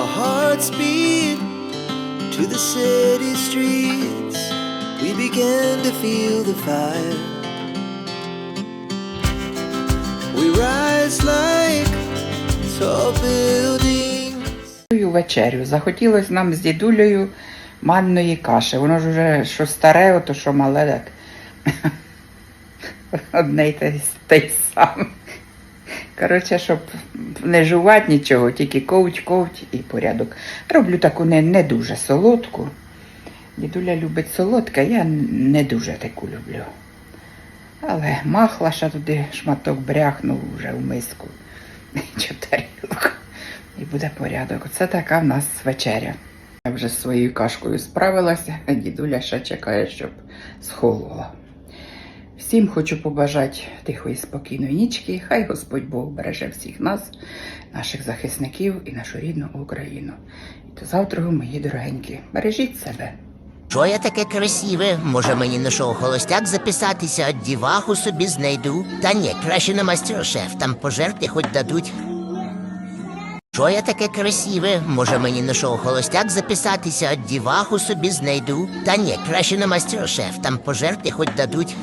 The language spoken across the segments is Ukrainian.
Our hearts beat to the city streets. We began to feel the fire. We rise like tall buildings. Вечерю. Захотілося нам з дідулею манної каші. Воно ж вже що старе, ото що мале так. Одне й- те й саме. Коротше, щоб не жувати нічого, тільки ковть, ковть і порядок. Роблю таку не, не дуже солодку. Дідуля любить солодке, я не дуже таку люблю. Але махла ще туди шматок бряхнув вже в миску. Чотирілку. І буде порядок. Оце така в нас вечеря. Я вже з своєю кашкою справилася, а дідуля ще чекає, щоб схолола. Всім хочу побажати тихої спокійної нічки. Хай Господь Бог береже всіх нас, наших захисників і нашу рідну Україну. І до завтра, мої дорогенькі, бережіть себе. Що я таке красиве? Може мені на шоу холостяк записатися, а діваху собі знайду. Та ні, краще на мастер-шеф, там пожерти хоч дадуть. Що я таке красиве? Може мені на шоу холостяк записатися, а діваху собі знайду. Та ні, краще на мастер-шеф, там пожерти хоч дадуть.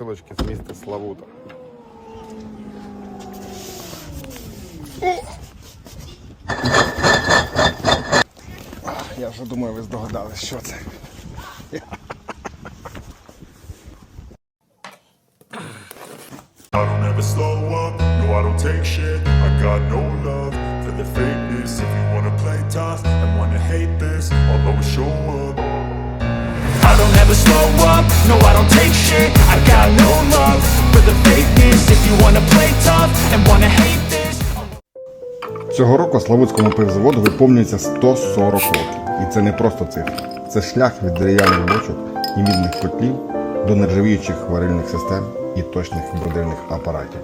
Посилочки з міста Славута. Я вже думаю, ви здогадались, що це. Цього року Славутському пивзаводу виповнюється 140 років. І це не просто цифра. Це шлях від дерев'яних бочок і мідних котлів до нержавіючих варильних систем і точних бродильних апаратів.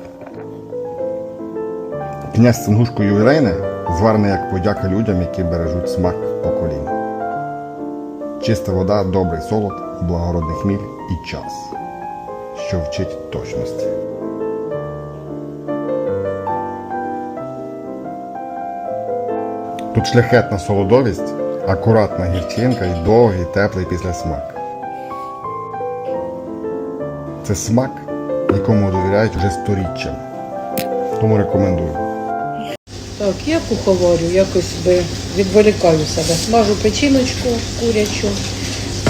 Князь Цингушко ювілейне зварене як подяка людям, які бережуть смак поколінь. Чиста вода, добрий солод, благородний хміль і час, що вчить точності. Тут шляхетна солодовість, акуратна гірчинка і довгий теплий післясмак. Це смак, якому довіряють вже сторіччям. Тому рекомендую. Так, я куховарю, якось би відволікаю себе. Смажу печіночку курячу,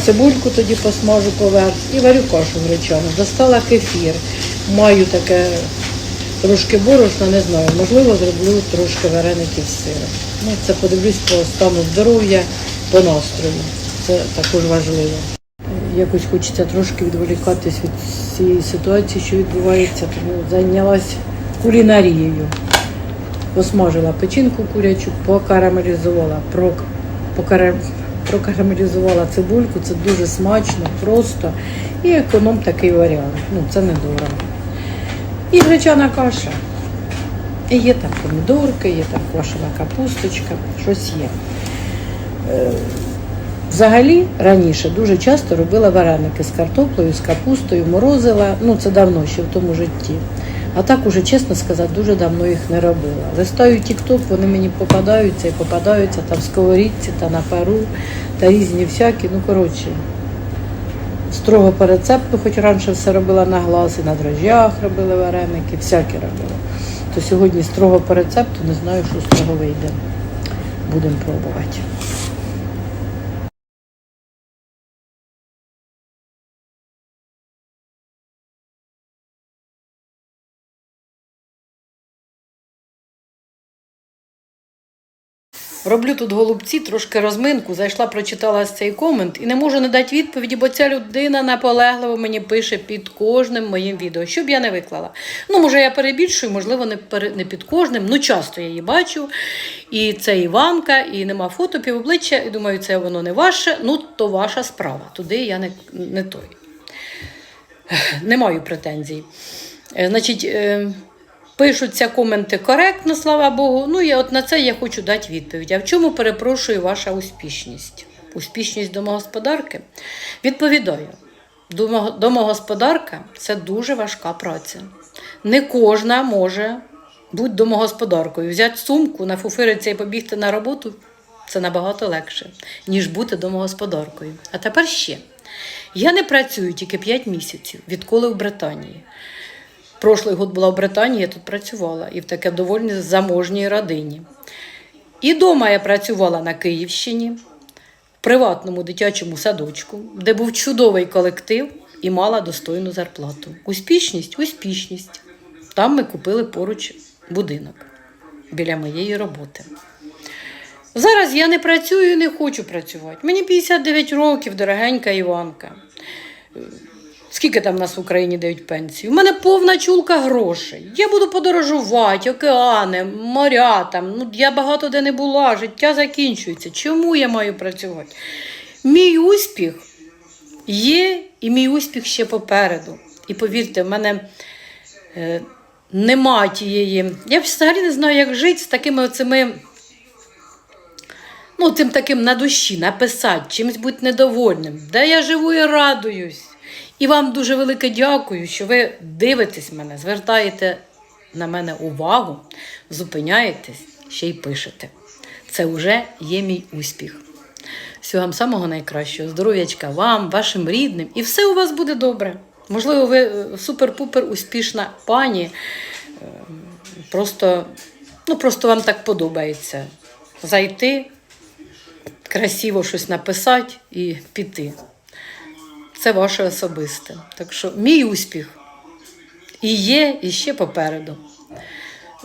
цибульку тоді посмажу поверх і варю кашу гречану. Достала кефір. Маю таке трошки борошна, не знаю, можливо, зроблю трошки вареників з. Ну, це подивлюсь по стану здоров'я, по настрою. Це також важливо. Якось хочеться трошки відволікатись від цієї ситуації, що відбувається, тому зайнялась кулінарією посмажила печінку курячу, покарамелізувала, прок, покара, прокарамелізувала цибульку, це дуже смачно, просто і економ такий варіант. Ну, це недорого. І гречана каша. І є там помідорки, є там квашена капусточка, щось є. Е, Взагалі раніше дуже часто робила вареники з картоплею, з капустою, морозила. Ну це давно ще в тому житті. А так уже, чесно сказати, дуже давно їх не робила. Листаю тік-ток, вони мені попадаються і попадаються там в сковорідці та на пару, та різні всякі. Ну, коротше, строго по рецепту, хоч раніше все робила на глаз, і на дрожжах робила вареники, всякі робила. То сьогодні строго по рецепту, не знаю, що з цього вийде. Будемо пробувати. Роблю тут голубці, трошки розминку. Зайшла, прочитала цей комент і не можу не дати відповіді, бо ця людина наполегливо мені пише під кожним моїм відео, щоб я не виклала. Ну, може, я перебільшую, можливо, не, не під кожним. Ну, часто я її бачу. І це Іванка, і нема фото пів обличчя, і думаю, це воно не ваше. Ну, то ваша справа. Туди я не, не той. Не маю претензій. Е, Значить, е, пишуться коменти коректно, слава Богу. Ну і от на це я хочу дати відповідь. А в чому перепрошую ваша успішність? Успішність домогосподарки? Відповідаю. Домогосподарка це дуже важка праця. Не кожна може бути домогосподаркою. Взяти сумку, нафуфиритися і побігти на роботу це набагато легше, ніж бути домогосподаркою. А тепер ще. Я не працюю тільки 5 місяців, відколи в Британії. Прошлий год була в Британії, я тут працювала і в таке доволі заможній родині. І вдома я працювала на Київщині, в приватному дитячому садочку, де був чудовий колектив і мала достойну зарплату. Успішність успішність. Там ми купили поруч будинок біля моєї роботи. Зараз я не працюю і не хочу працювати. Мені 59 років, дорогенька Іванка. Скільки там в нас в Україні дають пенсію? У мене повна чулка грошей. Я буду подорожувати, океани, моря там. Ну, я багато де не була, життя закінчується. Чому я маю працювати? Мій успіх є, і мій успіх ще попереду. І повірте, в мене е, нема тієї. Я взагалі не знаю, як жити з такими оцими ну, тим таким на душі, написати, чимось бути недовольним, де я живу і радуюсь. І вам дуже велике дякую, що ви дивитесь мене, звертаєте на мене увагу, зупиняєтесь, ще й пишете. Це вже є мій успіх. Всього вам самого найкращого, здоров'ячка вам, вашим рідним, і все у вас буде добре. Можливо, ви е, супер-пупер успішна пані. е, Просто, ну, просто вам так подобається зайти, красиво щось написати і піти. Це ваше особисте. Так що мій успіх і є, і ще попереду.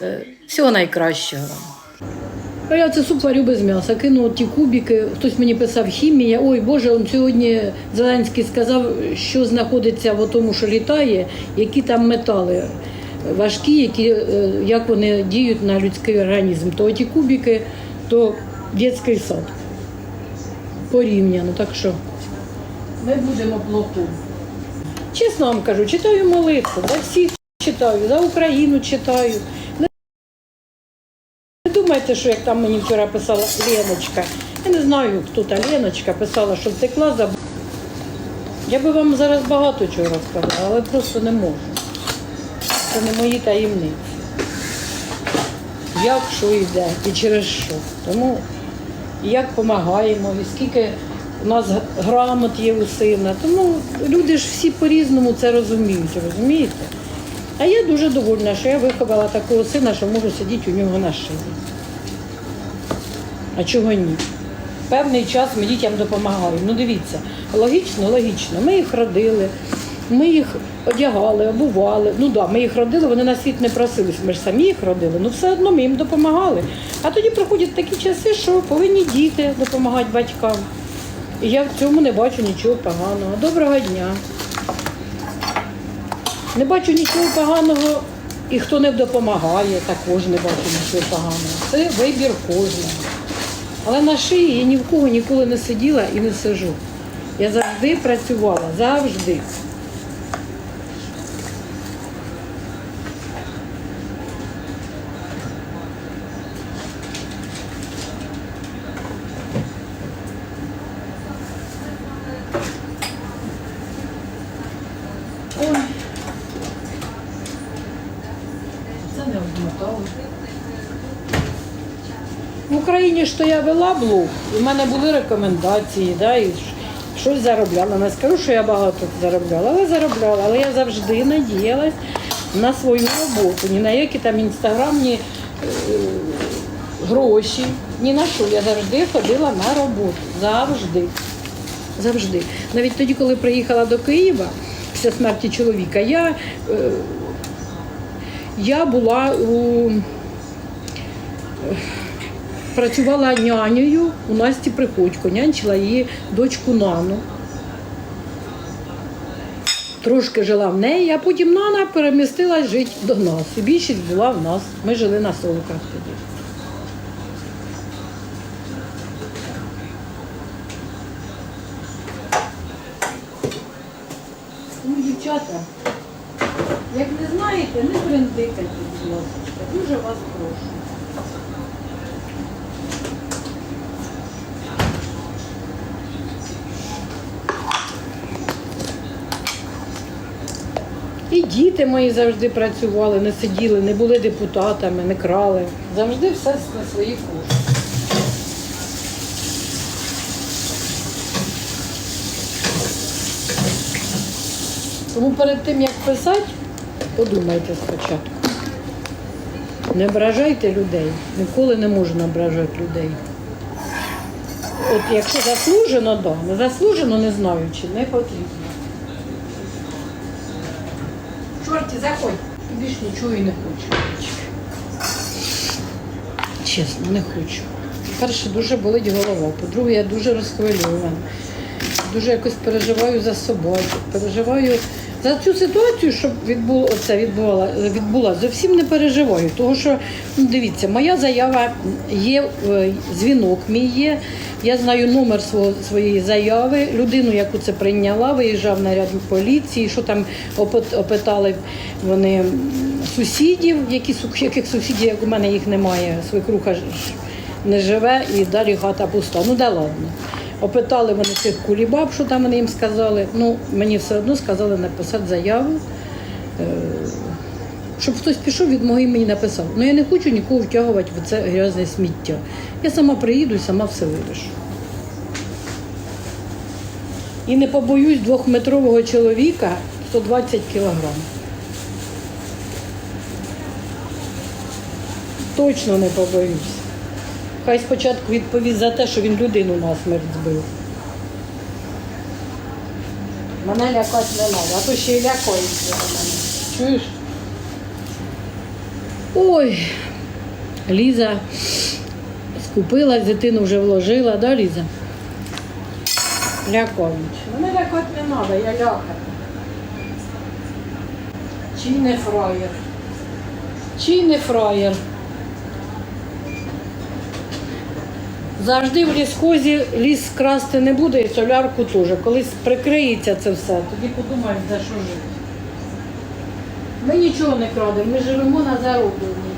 Е, Всього найкращого. А я це суп варю без м'яса. Кину ті кубики. Хтось мені писав хімія. Ой, Боже, он сьогодні Зеленський сказав, що знаходиться в тому, що літає, які там метали важкі, які, е, як вони діють на людський організм. То ті кубики, то дитячий сад. Порівняно. Так що ми будемо плоту. Чесно вам кажу, читаю молитву, за всіх читаю, за Україну читаю. Не думайте, що як там мені вчора писала Леночка. Я не знаю, хто та Леночка писала, що втекла за. Я би вам зараз багато чого розказала, але просто не можу. Це не мої таємниці. Як що йде і через що. Тому як допомагаємо, і скільки у нас грамот є у сина. Тому люди ж всі по-різному це розуміють, розумієте? А я дуже довольна, що я виховала такого сина, що можу сидіти у нього на шиї. А чого ні? Певний час ми дітям допомагаємо. Ну дивіться, логічно, логічно. Ми їх родили, ми їх одягали, обували. Ну да, ми їх родили, вони на світ не просились, ми ж самі їх родили, ну все одно ми їм допомагали. А тоді приходять такі часи, що повинні діти допомагати батькам. І я в цьому не бачу нічого поганого. Доброго дня. Не бачу нічого поганого, і хто не допомагає, також не бачу нічого поганого. Це вибір кожного. Але на шиї я ні в кого ніколи не сиділа і не сижу. Я завжди працювала, завжди. Ой. Це не обмотало. В То я вела блог, в мене були рекомендації, да, і щось заробляла. Не скажу, що я багато заробляла, але заробляла. Але я завжди надіялась на свою роботу, ні на які там інстаграмні е, гроші, ні на що. Я завжди ходила на роботу. Завжди. Завжди. Навіть тоді, коли приїхала до Києва після смерті чоловіка, я, е, я була у працювала нянею у Насті Приходько, нянчила її дочку Нану. Трошки жила в неї, а потім Нана перемістилась жити до нас. І більшість була в нас. Ми жили на Солоках тоді. Ну, дівчата, як не знаєте, не брендикайте, будь ласка. Дуже вас прошу. І діти мої завжди працювали, не сиділи, не були депутатами, не крали. Завжди все на свої кошти. Тому перед тим, як писати, подумайте спочатку. Не ображайте людей. Ніколи не можна ображати людей. От якщо заслужено, да. Не заслужено, не знаючи, не потрібно. Чорті, заходь. Більш нічого і не хочу. Чесно, не хочу. По-перше, дуже болить голова. По-друге, я дуже розхвильована. Дуже якось переживаю за собачок, переживаю за цю ситуацію, щоб відбуло, оце відбувала, відбула. Зовсім не переживаю. Тому що, ну, дивіться, моя заява є, е, дзвінок мій є. Я знаю номер свого, своєї заяви, людину, яку це прийняла, виїжджав наряд поліції, що там опит- опитали вони сусідів, які, яких сусідів, як у мене їх немає, свекруха не живе і далі хата пуста. Ну да ладно. Опитали вони цих кулібаб, що там вони їм сказали. Ну, мені все одно сказали написати заяву, щоб хтось пішов від мого імені написав. Ну я не хочу нікого втягувати в це грязне сміття. Я сама приїду і сама все вирішу. І не побоюсь двохметрового чоловіка 120 кілограм. Точно не побоюсь. Хай спочатку відповість за те, що він людину на смерть збив. Мене лякати не треба, а то ще й лякається мене. Чуєш? Ой, Ліза скупилась, дитину вже вложила, да, Ліза? Лякають. Мене лякати не треба, я лякаю. Чи не фраєр? Чи не фраєр? Завжди в лісхозі ліс красти не буде і солярку теж. Колись прикриється це все, тоді подумаєш, за що жити. Ми нічого не крадемо, ми живемо на зароблені.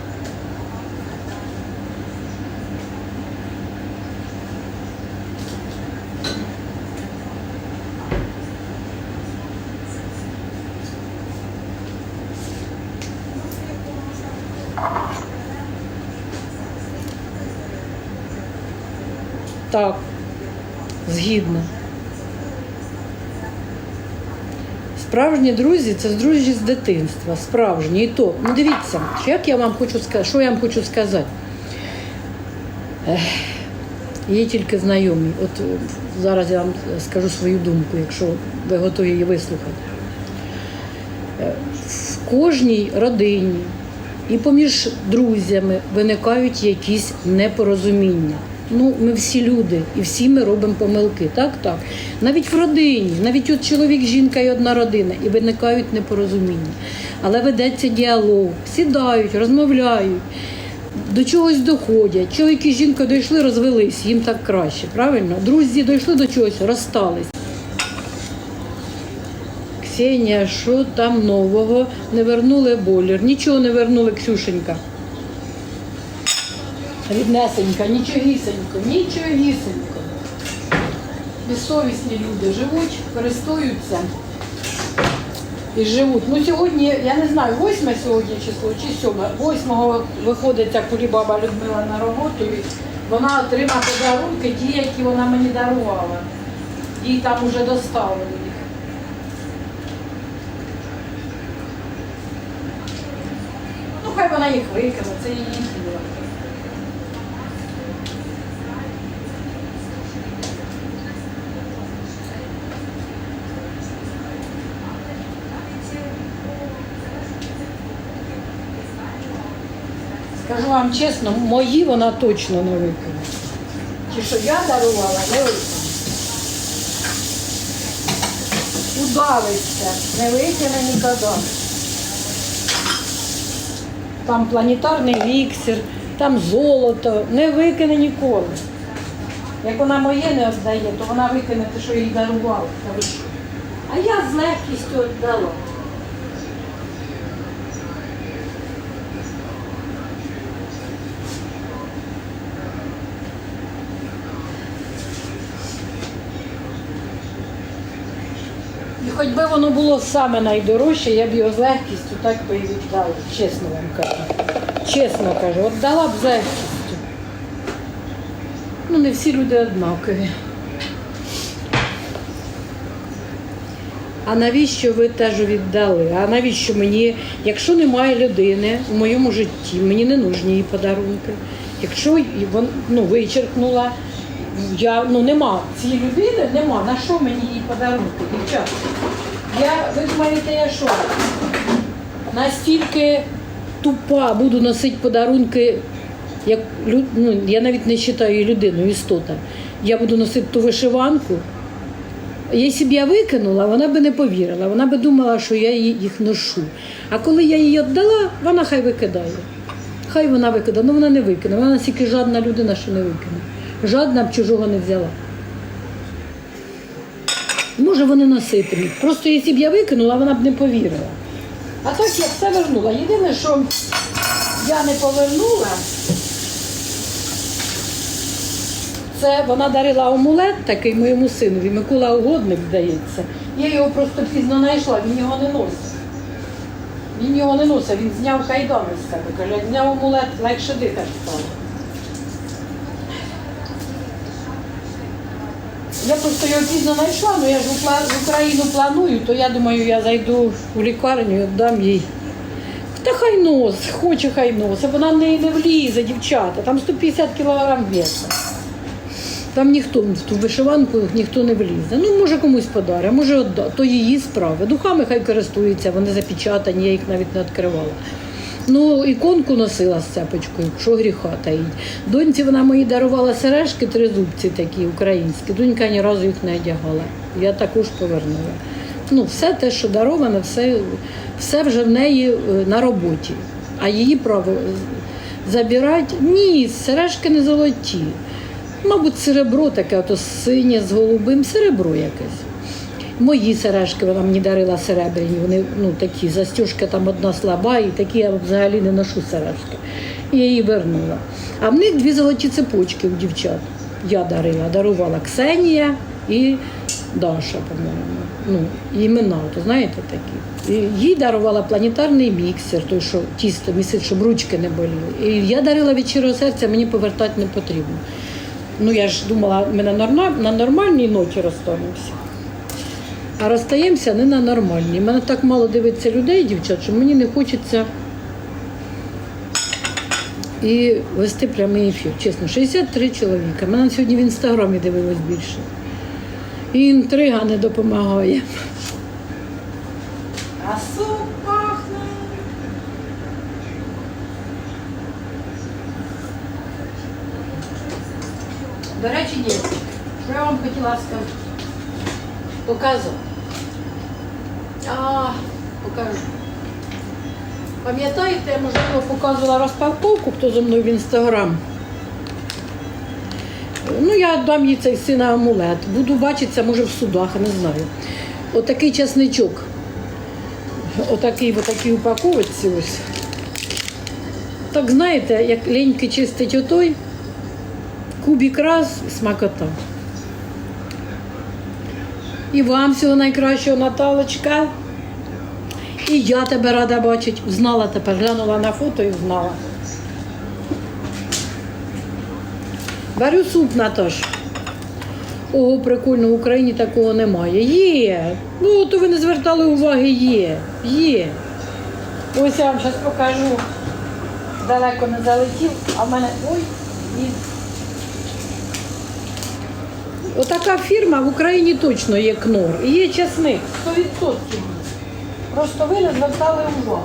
Так, Справжні друзі це друзі з дитинства, справжні. І то, ну дивіться, як я вам хочу сказати, що я вам хочу сказати. Є тільки знайомі. От е, зараз я вам скажу свою думку, якщо ви готові її вислухати. Е, В кожній родині і поміж друзями виникають якісь непорозуміння. Ну, ми всі люди, і всі ми робимо помилки. Так, так. Навіть в родині, навіть от чоловік, жінка і одна родина, і виникають непорозуміння. Але ведеться діалог, сідають, розмовляють, до чогось доходять. Чоловік і жінка дійшли, розвелись, їм так краще, правильно? Друзі дійшли до чогось, розстались. Ксенія, що там нового? Не вернули бойлер. Нічого не вернули, Ксюшенька. Ріднесенька, нічогісенько, нічогісенько. Безсовісні люди живуть, користуються і живуть. Ну сьогодні, я не знаю, восьме сьогодні число чи сьоме. Восьмого виходить ця кулібаба Людмила на роботу. і Вона отримає подарунки, ті, які вона мені дарувала. Їй там уже доставили їх. Ну, хай вона їх викине, це її діло. Скажу вам чесно, мої вона точно не викине. Ті, що я дарувала, не викине. Удавиться, не викине ніколи. Там планетарний віксер, там золото, не викине ніколи. Як вона моє не віддає, то вона викине те, що їй дарувала. А я з легкістю віддала. І хоч би воно було саме найдорожче, я б його з легкістю так би і віддала, чесно вам кажу. Чесно кажу, от дала б з легкістю. Ну, не всі люди однакові. А навіщо ви теж віддали? А навіщо мені, якщо немає людини у моєму житті, мені не нужні її подарунки. Якщо ну, вичеркнула, я, ну нема цієї людини, нема. На що мені її подарунки, дівчата? Я, ви думаєте, я що? Настільки тупа буду носити подарунки, як ну, я навіть не вважаю її людиною, істота. Я буду носити ту вишиванку. Якщо б я викинула, вона би не повірила, вона би думала, що я їх ношу. А коли я її віддала, вона хай викидає. Хай вона викидає, ну вона не викине. Вона настільки жадна людина, що не викине. Жадна б чужого не взяла. Може, вони носитимуть. Просто якщо б я викинула, вона б не повірила. А так я все вернула. Єдине, що я не повернула, це вона дарила амулет такий моєму синові, Микола Угодник, здається. Я його просто пізно знайшла, він його не носив. Він його не носив, він зняв кайдани з себе. Каже, зняв амулет, легше дихати стало. Я просто його пізно знайшла, але я ж в Україну планую, то я думаю, я зайду в лікарню і віддам їй. Та хай нос, хоче хай нос, а вона в неї не влізе, дівчата. Там 150 кілограм веса. Там ніхто в ту вишиванку ніхто не влізе. Ну, може комусь подарить, а може то її справи. Духами хай користуються, вони запечатані, я їх навіть не відкривала. Ну, іконку носила з цепочкою, що гріха таїть. Доньці вона мені дарувала сережки, тризубці такі українські. Донька ні разу їх не одягала. Я також повернула. Ну, все те, що дароване, все, все вже в неї е, на роботі. А її право е, забирати ні, сережки не золоті. Мабуть, серебро таке, ото синє з голубим, серебро якесь. Мої сережки вона мені дарила серебряні, вони ну, такі, застіжка там одна слаба, і такі я взагалі не ношу сережки. І я її вернула. А в них дві золоті цепочки у дівчат. Я дарила, дарувала Ксенія і Даша, по-моєму. Ну, імена, то знаєте такі. І їй дарувала планетарний міксер, той, що тісто місяць, щоб ручки не боліли. І я дарила від щирого серця, мені повертати не потрібно. Ну я ж думала, ми на, на нормальній ноті розстанемося. А розстаємося не на нормальній. Мене так мало дивиться людей, дівчат, що мені не хочеться і вести прямий ефір. Чесно, 63 чоловіка. Мене сьогодні в інстаграмі дивилось більше. І інтрига не допомагає. А суп пахне. До речі, ні. Що я вам хотіла сказати? Показувати. А, покажу. Пам'ятаєте, я, можливо, показувала розпаковку, хто зі мною в інстаграм. Ну, я дам їй цей сина амулет. Буду бачитися, може, в судах, не знаю. Отакий часничок. Отакий в отакій упаковочці ось. Так знаєте, як леньки чистить отой, кубік раз смакота. І вам всього найкращого, Наталочка. І я тебе рада бачити. Знала тепер, глянула на фото і знала. Варю суп, Наташ. Ого, прикольно, в Україні такого немає. Є. Ну, то ви не звертали уваги, є. Є. Ось я вам зараз покажу. Далеко не залетів, а в мене. Ой, і. Отака фірма в Україні точно є кнор. І є часник. 100%. Просто ви не звертали уваги.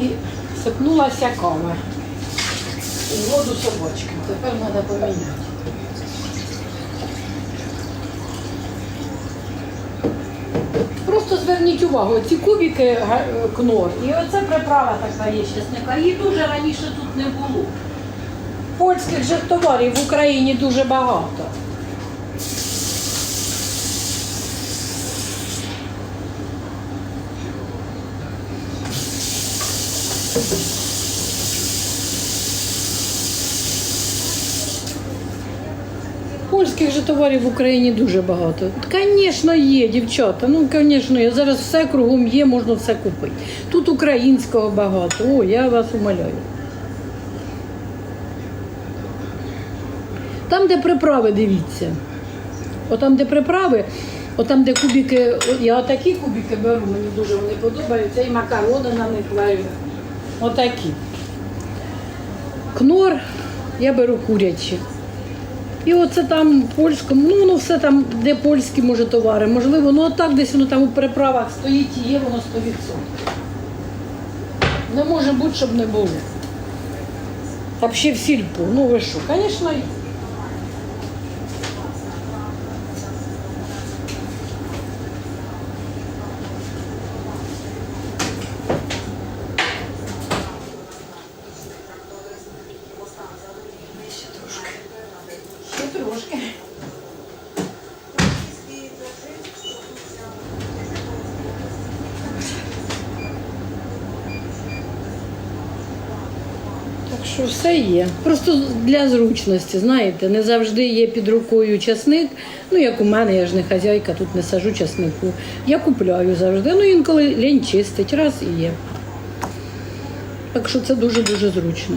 І сипнулася кава. У воду собачки. Тепер треба поміняти. Просто зверніть увагу, ці кубики кнор. І оце приправа така є чесника. Її дуже раніше тут не було. Польських же товарів в Україні дуже багато. Польських же товарів в Україні дуже багато. Звісно, є, дівчата. Ну, звісно, є. Зараз все кругом є, можна все купити. Тут українського багато. О, я вас умоляю. Де приправи, дивіться. Отам, де приправи, отам, де кубики, я отакі кубики беру, мені дуже вони подобаються, і макарони на них варю. Отакі. Кнор я беру курячі. І оце там в польському, ну воно все там, де польські може товари. Можливо, ну отак десь воно там у приправах стоїть і є воно 100%. Не може бути, щоб не було. Б в сільпу. Ну ви що, звісно, є. Просто для зручності, знаєте, не завжди є під рукою часник. Ну, як у мене, я ж не хазяйка, тут не сажу часнику. Я купляю завжди. Ну, інколи лінь чистить, раз і є. Так що це дуже-дуже зручно.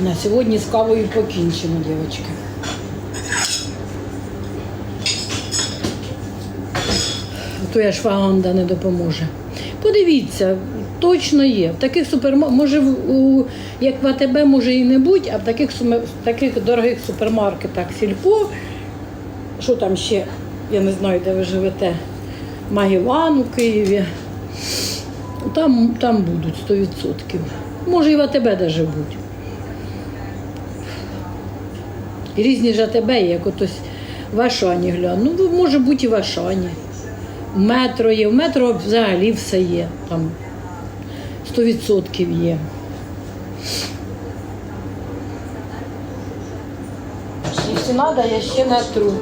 На сьогодні з кавою покінчимо, дівчатки. То я ж шваганда не допоможе. Подивіться, точно є. В таких супермаркетах, може, у, як в АТБ може і не бути, а в таких, в таких дорогих супермаркетах Сільпо, що там ще, я не знаю, де ви живете, Магілан у Києві. Там, там будуть 100%. Може і в АТБ навіть будуть. Різні ж АТБ як отось в Ашані гляну. Ну, може бути і в Ашані. Метро є, в метро взагалі все є. Там 100% є. Якщо треба, я ще натру.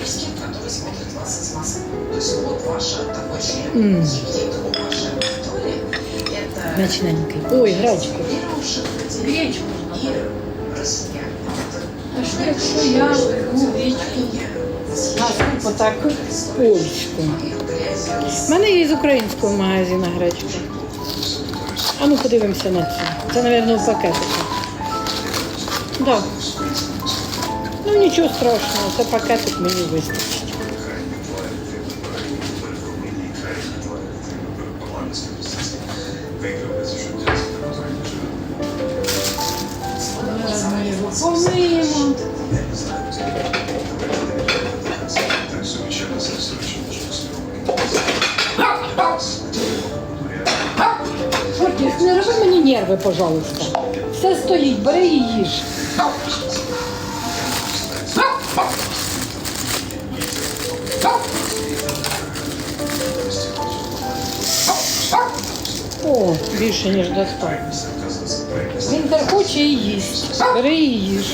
и для русских, которые смотрят вас из Москвы. То есть вот ваша такой член. М. Ядро вашей аудитории это Начненький. Ой, гречку. верующих людей Гречку. и россиян. А що якщо я ну, гречку насипу так польську? У мене є з українського магазину гречка. А ну подивимося на це. Це, мабуть, в пакетику. Да. Ну нічого страшного, це пакетик мені вистачить. Зараз ми його помиємо. Шортіс, не роби мені нерви, пожалуйста. Все стоїть, бери і їж. О, більше, ніж достатньо. Він так хоче і їсть. Бери і їж.